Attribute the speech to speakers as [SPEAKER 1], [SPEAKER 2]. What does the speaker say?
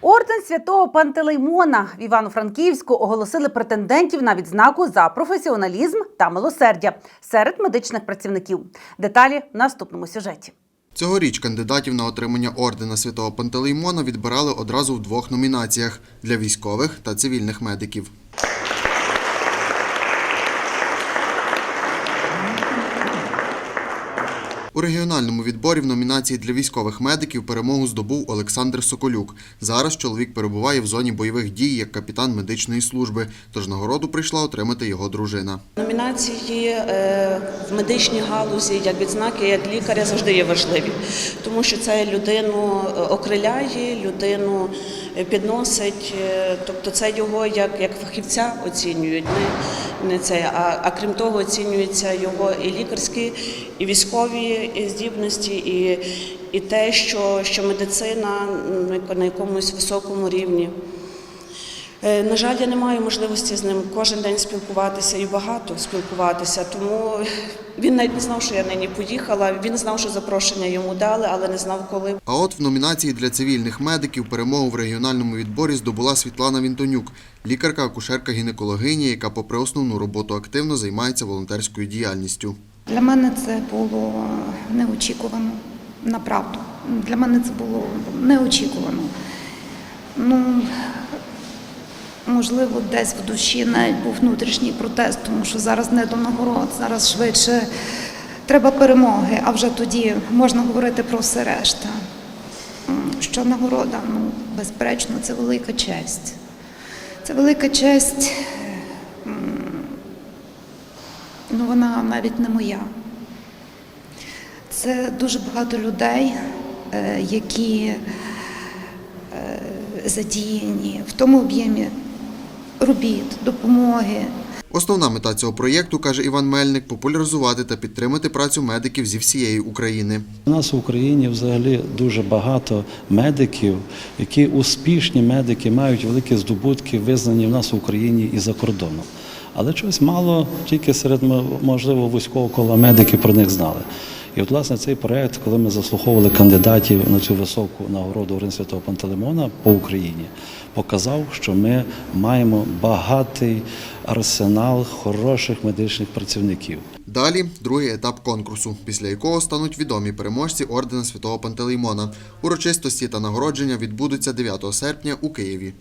[SPEAKER 1] Орден святого Пантелеймона в Івано-Франківську оголосили претендентів на відзнаку за професіоналізм та милосердя серед медичних працівників. Деталі в наступному сюжеті.
[SPEAKER 2] Цьогоріч кандидатів на отримання ордена святого Пантелеймона відбирали одразу в двох номінаціях для військових та цивільних медиків. У регіональному відборі в номінації для військових медиків перемогу здобув Олександр Соколюк. Зараз чоловік перебуває в зоні бойових дій як капітан медичної служби, тож нагороду прийшла отримати його дружина.
[SPEAKER 3] Номінації е, в медичній галузі як відзнаки як лікаря завжди є важливі, тому що це людину е, окриляє, людину підносить, е, тобто це його як, як фахівця оцінюють. Не, не це, а, а крім того, оцінюються його і лікарські, і військові здібності, і, і те, що, що медицина на якомусь високому рівні. Е, На жаль, я не маю можливості з ним кожен день спілкуватися і багато спілкуватися, тому він навіть не знав, що я нині поїхала. Він знав, що запрошення йому дали, але не знав, коли.
[SPEAKER 2] А от в номінації для цивільних медиків перемогу в регіональному відборі здобула Світлана Вінтонюк, лікарка-акушерка гінекологиня, яка попри основну роботу активно займається волонтерською діяльністю.
[SPEAKER 4] Для мене це було неочікувано, направду. Для мене це було неочікувано. Ну, можливо, десь в душі навіть був внутрішній протест, тому що зараз не до нагород, зараз швидше треба перемоги, а вже тоді можна говорити про все решта. Що нагорода? Ну, безперечно, це велика честь. Це велика честь. Ну, вона навіть не моя. Це дуже багато людей, е, які е, задіяні в тому об'ємі робіт, допомоги.
[SPEAKER 2] Основна мета цього проєкту, каже Іван Мельник, популяризувати та підтримати працю медиків зі всієї України.
[SPEAKER 5] У нас в Україні взагалі дуже багато медиків, які успішні медики, мають великі здобутки, визнані в нас в Україні і за кордоном. Але чогось мало тільки серед можливо вузького кола медики про них знали. І от, власне, цей проект, коли ми заслуховували кандидатів на цю високу нагороду Орден Святого Пантелеймона по Україні, показав, що ми маємо багатий арсенал хороших медичних працівників.
[SPEAKER 2] Далі другий етап конкурсу, після якого стануть відомі переможці ордена святого Пантелеймона. Урочистості та нагородження відбудуться 9 серпня у Києві.